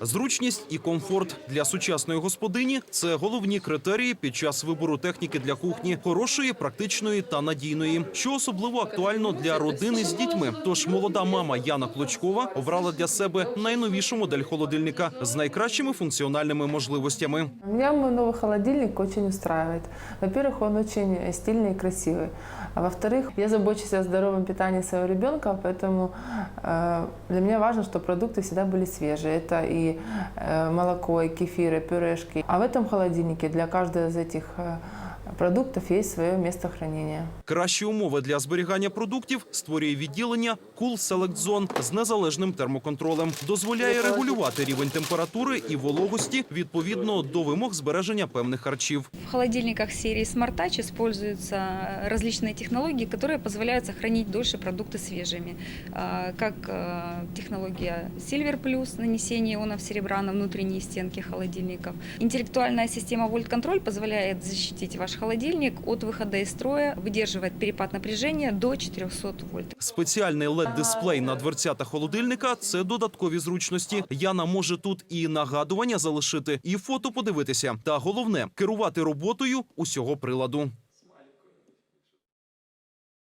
Зручність і комфорт для сучасної господині це головні критерії під час вибору техніки для кухні, хорошої, практичної та надійної, що особливо актуально для родини з дітьми. Тож молода мама Яна Клочкова обрала для себе найновішу модель холодильника з найкращими функціональними можливостями. Меня мой новый холодильник очень устраивает. Во-первых, он очень стильный и красивый. А во-вторых, я забочусь о здоровом питании своего ребенка, поэтому э, для меня важно, чтобы продукты всегда были свежие. Это и э, молоко, и кефир, и пюрешки. А в этом холодильнике для каждого из этих э, продуктов есть свое место хранения. Кращі умови для зберігання продуктів створює відділення Cool Select Zone з незалежним термоконтролем. Дозволяє регулювати рівень температури і вологості відповідно до вимог збереження певних харчів. В холодильниках серии Smart Touch используются различные технологии, которые позволяют сохранить дольше продукты свежими, А, как э, технология Silver Plus, нанесение ионов серебра на внутренние стенки холодильников. Интеллектуальная система Volt Control позволяет защитить ваш холодильник от выхода из строя, выдерживает перепад напряжения до 400 вольт. Спеціальний led дисплей на дверцята холодильника це додаткові зручності. Яна може тут і нагадування залишити, і фото подивитися. Та головне керувати роботою усього приладу.